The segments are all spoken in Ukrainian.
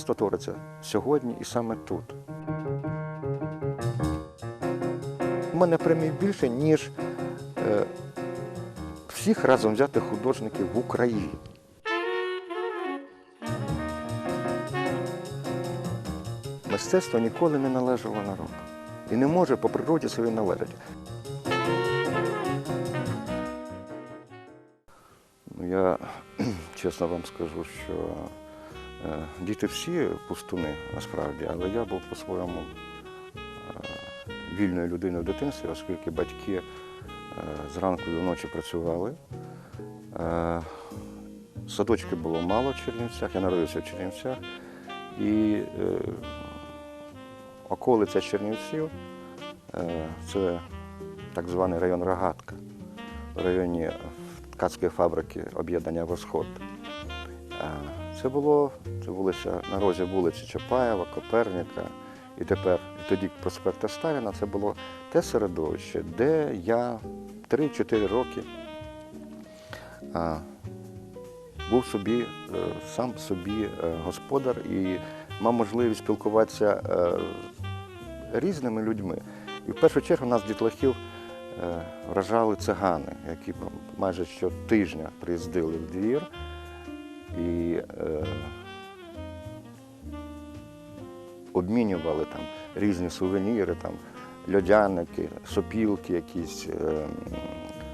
мистецтво твориться сьогодні і саме тут. У мене премій більше, ніж е, всіх разом взятих художників в Україні. Мистецтво ніколи не належало народу. І не може по природі собі належати. Ну, Я чесно вам скажу, що діти всі пустуни насправді, але я був по-своєму е, вільною людиною в дитинстві, оскільки батьки е, зранку до ночі працювали. Е, Садочки було мало в Чернівцях, я народився в Чернівцях. І е, околиця Чернівців е, це так званий район Рогатка в районі ткацької фабрики об'єднання Восход. Це було це вулиця на розі вулиці Чапаєва, Коперника і тепер, і тоді проспекта Сталіна, це було те середовище, де я 3-4 роки а, був собі, е, сам собі е, господар і мав можливість спілкуватися е, різними людьми. І в першу чергу нас дітлахів вражали цигани, які майже щотижня приїздили в двір і е, обмінювали там різні сувеніри, там льодяники, сопілки, якісь е,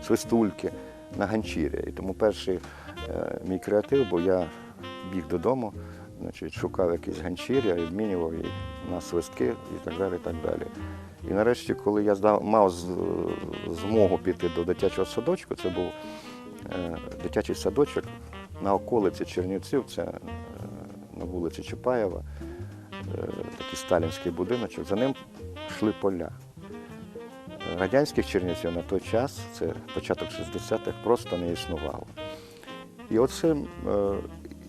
свистульки на ганчір'я. І тому перший е, мій креатив, бо я біг додому, значить, шукав якісь ганчір'я обмінював їх на свистки і так далі. І так далі. І нарешті, коли я здав, мав змогу піти до дитячого садочку, це був е, дитячий садочок на околиці Чернівців, це е, на вулиці Чапаєва, е, такий сталінський будиночок, за ним йшли поля. Радянських Чернівців на той час, це початок 60-х, просто не існувало. І оце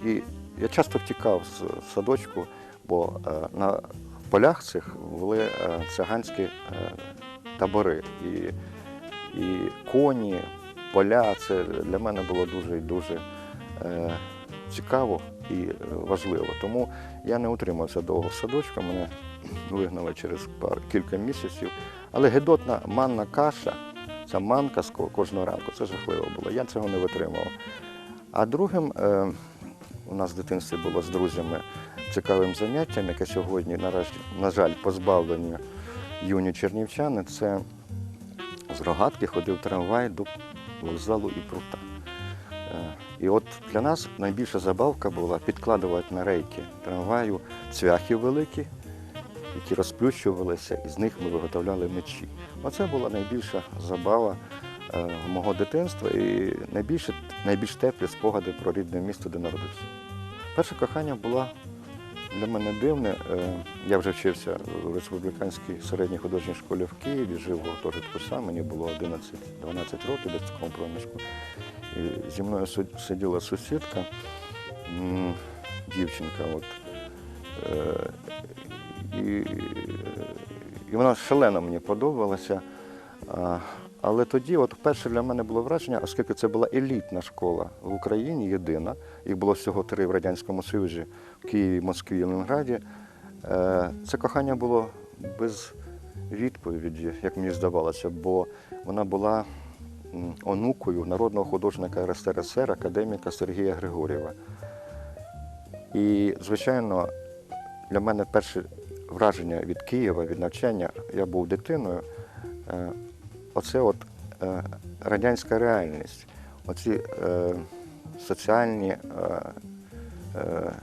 і я часто втікав з садочку, бо е, на полях цих були циганські табори. І, і коні, поля це для мене було дуже і дуже цікаво і е, важливо. Тому я не утримався довго в садочку, мене вигнали через пар, кілька місяців. Але гедотна манна каша, ця манка з кожного ранку, це жахливо було. Я цього не витримував. А другим е, у нас в дитинстві було з друзями цікавим заняттям, яке сьогодні, наразі, на жаль, позбавлені юні чернівчани, це з рогатки ходив трамвай до вокзалу і прута. І от для нас найбільша забавка була підкладувати на рейки трамваю цвяхи великі, які розплющувалися, і з них ми виготовляли мечі. Оце була найбільша забава е, мого дитинства і найбільше, найбільш теплі спогади про рідне місто, де народився. Перше кохання було для мене дивне. Е, Я вже вчився в республіканській середній художній школі в Києві, жив у гуртожитку сам, мені було 11-12 років десь в такому проміжку. Зі мною сиділа сусідка, дівчинка. От, і, і вона шалено мені подобалася. Але тоді, от перше для мене було враження, оскільки це була елітна школа в Україні, єдина, їх було всього три в Радянському Союзі, в Києві, Москві і Ленінграді. е, Це кохання було без відповіді, як мені здавалося, бо вона була онукою народного художника РСРСР, академіка Сергія Григорєва. І, звичайно, для мене перше враження від Києва, від навчання, я був дитиною. е, Оце от е, радянська реальність, оці е, соціальні,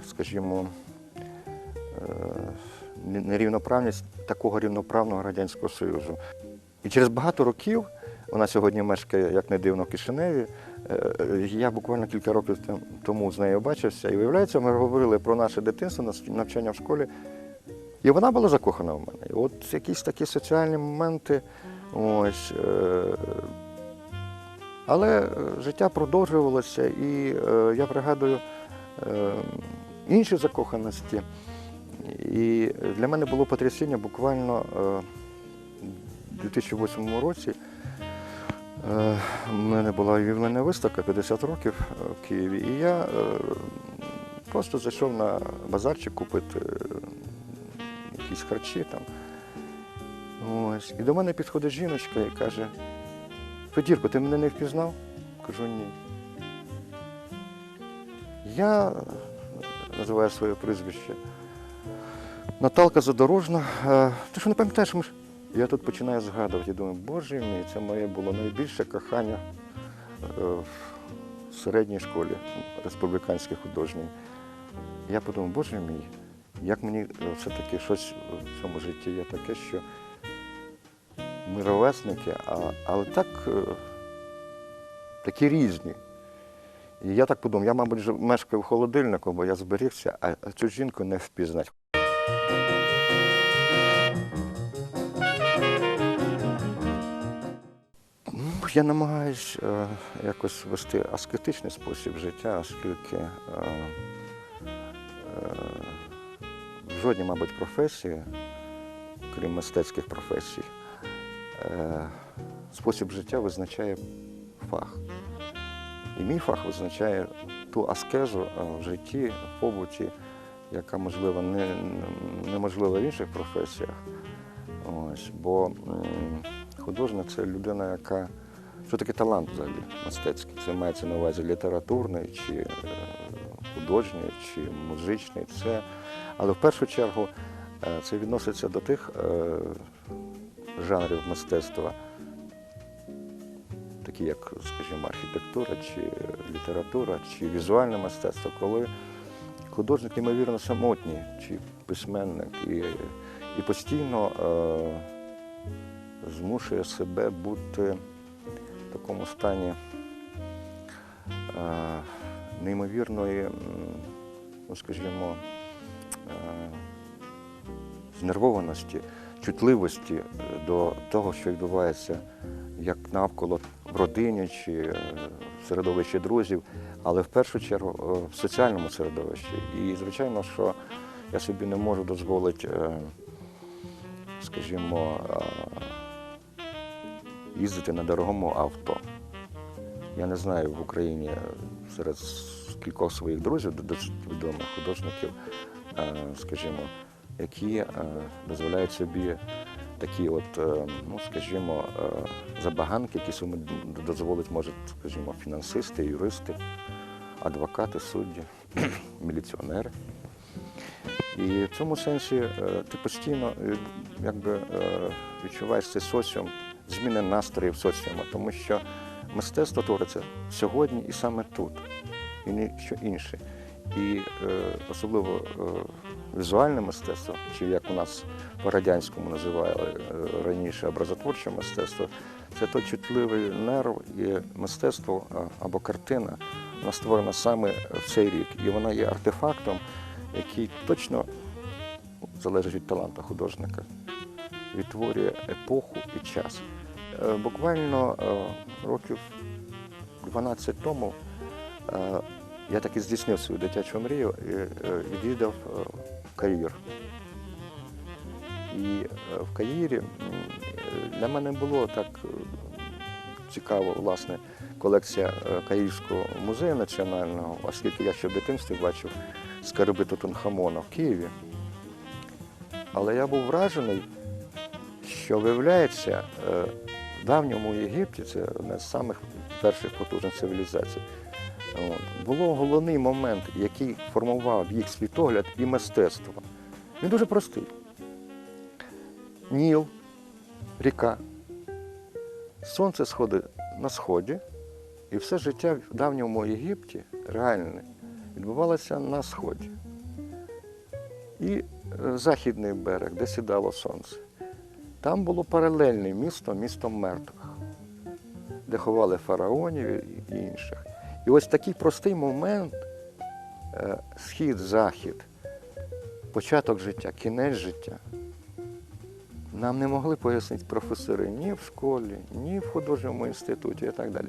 скажімо, нерівноправність такого рівноправного Радянського Союзу. І через багато років, вона сьогодні мешкає, як не дивно, в Кишиневі. е, Я буквально кілька років тому з нею бачився, і виявляється, ми говорили про наше дитинство, навчання в школі. І вона була закохана в мене. От якісь такі соціальні моменти. Ось, е, але е, життя продовжувалося, і я пригадую інші закоханості. І для мене було потрясіння буквально у 2008 році. Е, У мене була ювілейна виставка 50 років е, в Києві, і я е, просто зайшов на базарчик купити е, якісь харчі там. Ось. І до мене підходить жіночка і каже: Федірко, ти мене не впізнав? Кажу, ні. Я називаю своє прізвище. Наталка Задорожна. Е, Ти що не пам'ятаєш? Ми ж... Я тут починаю згадувати думаю, боже мій, це моє було найбільше кохання е, в середній школі республіканській художній. Я подумав, боже мій, як мені е, все-таки щось в цьому житті є таке, що ми ровесники, а, але так, е, такі різні. І я так подумав, я, мабуть, мешкаю в холодильнику, бо я зберігся, а цю жінку не впізнать. Я намагаюся якось вести аскетичний спосіб життя, оскільки е, е, в жодній, мабуть, професії, крім мистецьких професій, е, спосіб життя визначає фах. І мій фах визначає ту аскезу е, в житті, в побуті, яка можливо не, неможлива в інших професіях. Ось, бо художник це людина, яка. Що таке талант взагалі мистецький? Це мається на увазі літературний, чи е, художній, чи музичний. Це... Але в першу чергу е, це відноситься до тих е, жанрів мистецтва, такі як, скажімо, архітектура, чи література, чи візуальне мистецтво, коли художник неймовірно самотній, чи письменник, і, і постійно е, змушує себе бути такому стані е, неймовірної, ну, скажімо, е, знервованості, чутливості е, до того, що відбувається як навколо в родині чи в середовищі друзів, але в першу чергу в соціальному середовищі. І, звичайно, що я собі не можу дозволити, скажімо, їздити на дорогому авто. Я не знаю в Україні серед кількох своїх друзів, досить відомих художників, е, скажімо, які е, дозволяють собі такі, от, е, ну, скажімо, забаганки, які собі дозволить, може, скажімо, фінансисти, юристи, адвокати, судді, міліціонери. І в цьому сенсі ти постійно якби, відчуваєш цей соціум, зміни настроїв соціуму, тому що мистецтво твориться сьогодні і саме тут, і ніщо інше. І е, особливо е, візуальне мистецтво, чи як у нас по-радянському називали е, раніше образотворче мистецтво, це той чутливий нерв і мистецтво або картина, вона створена саме в цей рік. І вона є артефактом, який точно залежить від таланту художника, відтворює епоху і час. Е, Буквально е, років 12 тому е, я таки здійснив свою дитячу мрію і відвідав Каїр. І в Каїрі для мене було так цікаво, власне, колекція Каїрського музею національного, оскільки я ще в дитинстві бачив скарби Тутанхамона в Києві. Але я був вражений, що виявляється, в давньому Єгипті це одна з самих перших потужних цивілізацій. Було головний момент, який формував їх світогляд і мистецтво. Він дуже простий. Ніл, ріка. Сонце сходить на сході, і все життя в давньому Єгипті реальне відбувалося на сході. І е, західний берег, де сідало сонце. Там було паралельне місто, місто мертвих, де ховали фараонів і інших. І ось такий простий момент е, схід-захід, початок життя, кінець життя. Нам не могли пояснити професори ні в школі, ні в художньому інституті і так далі.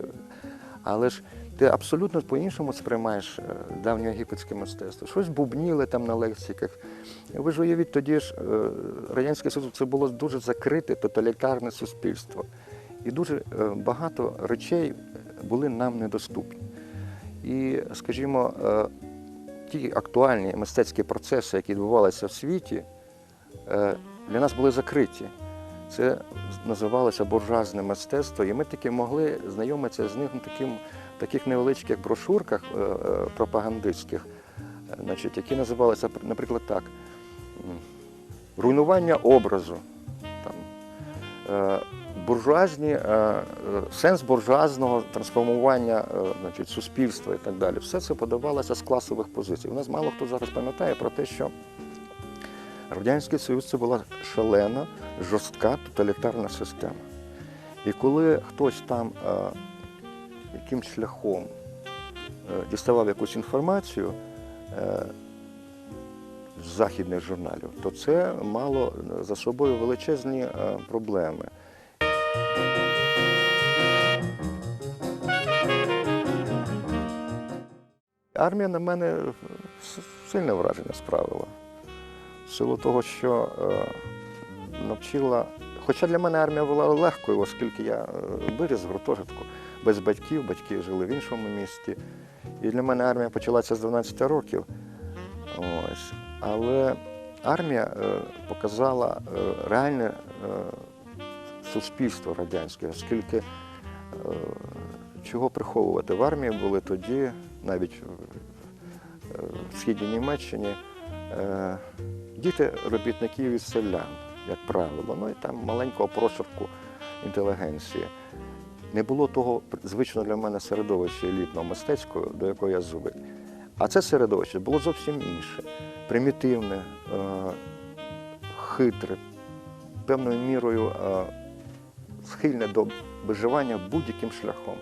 Але ж ти абсолютно по-іншому сприймаєш е, давньоєгипетське мистецтво. Щось бубніли там на лекціях. Ви ж уявіть, тоді ж е, Радянський Союз це було дуже закрите тоталітарне суспільство. І дуже е, багато речей були нам недоступні. І, скажімо, ті актуальні мистецькі процеси, які відбувалися в світі, для нас були закриті. Це називалося буржуазне мистецтво, і ми таки могли знайомитися з ним таким, таких невеличких брошурках е, е, пропагандистських, значить, які називалися, наприклад, так: руйнування образу, там, е, буржуазні, сенс буржуазного трансформування значить, суспільства і так далі. Все це подавалося з класових позицій. У нас мало хто зараз пам'ятає про те, що Радянський Союз це була шалена, жорстка тоталітарна система. І коли хтось там е, якимсь шляхом е, діставав якусь інформацію е, з західних журналів, то це мало за собою величезні проблеми. Армія на мене сильне враження справила. В силу того, що е, навчила. Хоча для мене армія була легкою, оскільки я е, виріс в гуртожитку без батьків, батьки жили в іншому місті. І для мене армія почалася з 12 років. Ось. Але армія е, показала реальне суспільство радянське, оскільки чого приховувати в армії були тоді, навіть в, східній Німеччині, діти робітників і селян, як правило, ну і там маленького прошарку інтелігенції. Не було того звичного для мене середовища елітного мистецького, до якого я звик. А це середовище було зовсім інше, примітивне, е, хитре, певною мірою е, схильне до виживання будь-яким шляхом.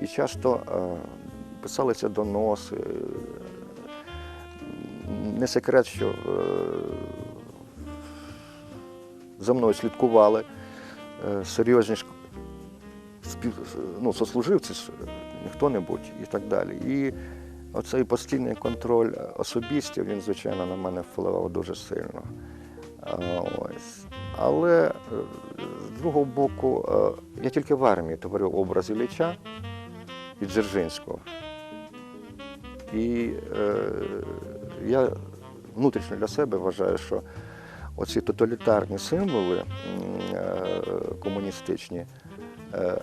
І часто е, писалися доноси. Не секрет, що е, за мною слідкували е, серйозні спів, ну, сослуживці, хто-небудь і так далі. І оцей постійний контроль особистів, він, звичайно, на мене впливав дуже сильно. Ось. Але е, з другого боку, я тільки в армії творив образ Ілліча від Дзержинського. І я внутрішньо для себе вважаю, що оці тоталітарні символи е, комуністичні, е,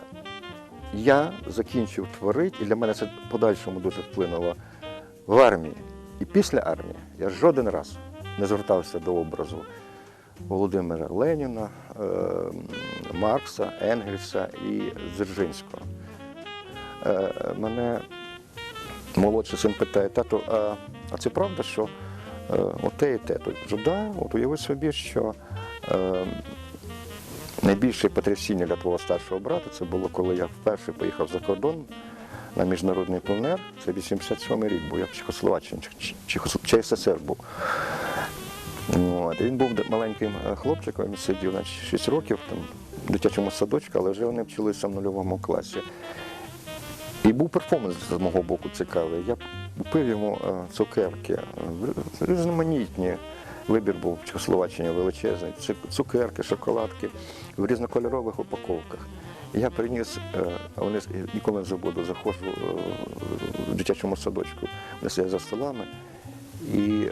я закінчив творити, і для мене це подальшому дуже вплинуло в армії. І після армії я жоден раз не звертався до образу Володимира Леніна, е, Маркса, Енгельса і Дзержинського. Мене молодший син питає, тато, а, а це правда, що е, оте і те? То кажу, да, от уяви собі, що е, найбільше потрясіння для твого старшого брата це було, коли я вперше поїхав за кордон на міжнародний пленер. Це 87 рік, був я в Чехословаччині, чи, СССР був. От. Він був маленьким е, хлопчиком, він сидів значить, 6 років там, в дитячому садочку, але вже вони вчилися в нульовому класі. І був перформанс з мого боку цікавий. Я купив йому е, цукерки, е, різноманітні. Вибір був в Чехословаччині величезний. Цукерки, шоколадки в різнокольорових упаковках. Я приніс, е, вони ніколи не забуду, заходжу в дитячому садочку, вони сидять за столами. І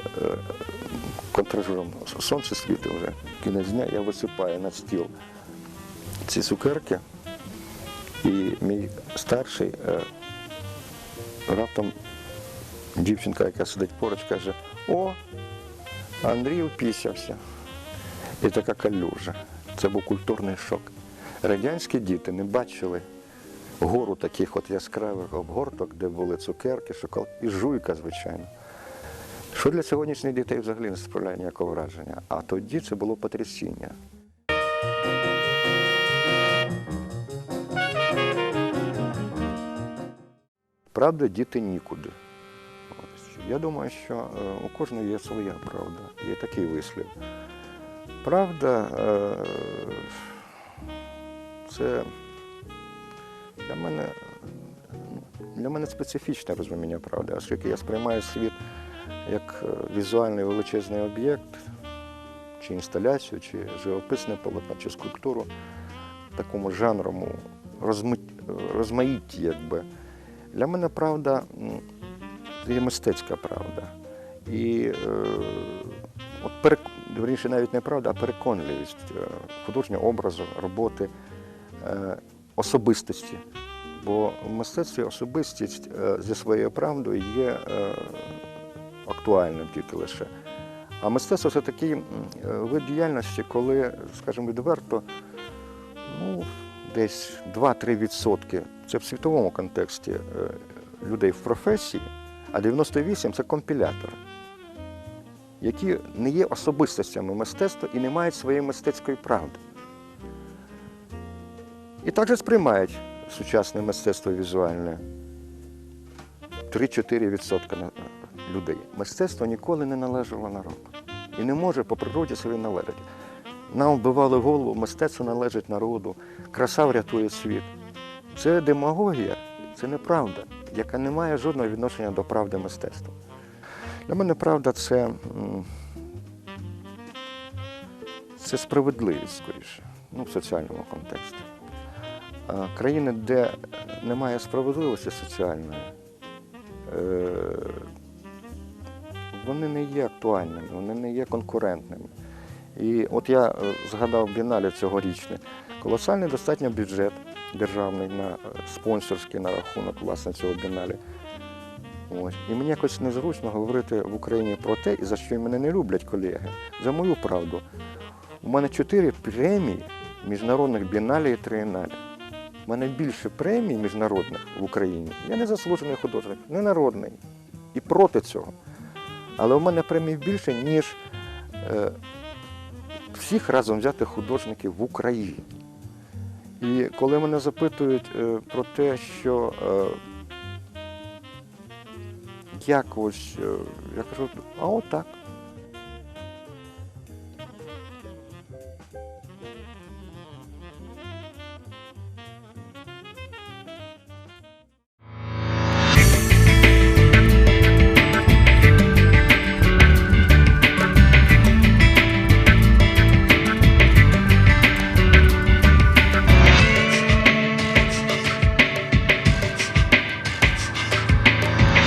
контражуром сонце світить вже кінець дня, я висипаю на стіл ці цукерки. І мій старший раптом дівчинка, яка сидить поруч, каже: О, Андрій упісявся. І така калюжа. Це був культурний шок. Радянські діти не бачили гору таких от яскравих обгорток, де були цукерки, шоколад і жуйка, звичайно. Що для сьогоднішніх дітей взагалі не справляє ніякого враження. А тоді це було потрясіння. Правда, діти нікуди. Я думаю, що е, у кожного є своя правда, є такий вислів. Правда, е, це для мене, для мене специфічне розуміння правди, оскільки я сприймаю світ як е, візуальний величезний об'єкт, чи інсталяцію, чи живописне полотно, чи скульптуру такому жанровому розми... розмаїтті, якби. Для мене правда є мистецька правда. І е, от перек... вірніше, навіть не правда, а переконливість е, художнього образу, роботи, е, особистості. Бо в мистецтві особистість е, зі своєю правдою є е, актуальним тільки лише. А мистецтво це такий е, вид діяльності, коли, скажімо, відверто, ну, десь 2-3% це в світовому контексті е, людей в професії, а 98% це компілятори, які не є особистостями мистецтва і не мають своєї мистецької правди. І також сприймають сучасне мистецтво візуальне 3-4% людей. Мистецтво ніколи не належало народу і не може по природі собі належати. Нам вбивали голову, мистецтво належить народу, краса врятує світ. Це демагогія, це неправда, яка не має жодного відношення до правди мистецтва. Для мене правда це, це справедливість скоріше, ну, в соціальному контексті. Країни, де немає справедливості соціальної, е, вони не є актуальними, вони не є конкурентними. І от я е, згадав бінале цьогорічне. Колосальний достатньо бюджет державний на е, спонсорський на рахунок власне цього бінале. Ось. І мені якось незручно говорити в Україні про те, за що мене не люблять колеги, за мою правду. У мене чотири премії міжнародних бінале і триєнале. У мене більше премій міжнародних в Україні. Я не заслужений художник, не народний. І проти цього. Але у мене премій більше, ніж е, всіх разом взятих художників в Україні. І коли мене запитують е, про те, що е, як ось, е, я кажу, а отак.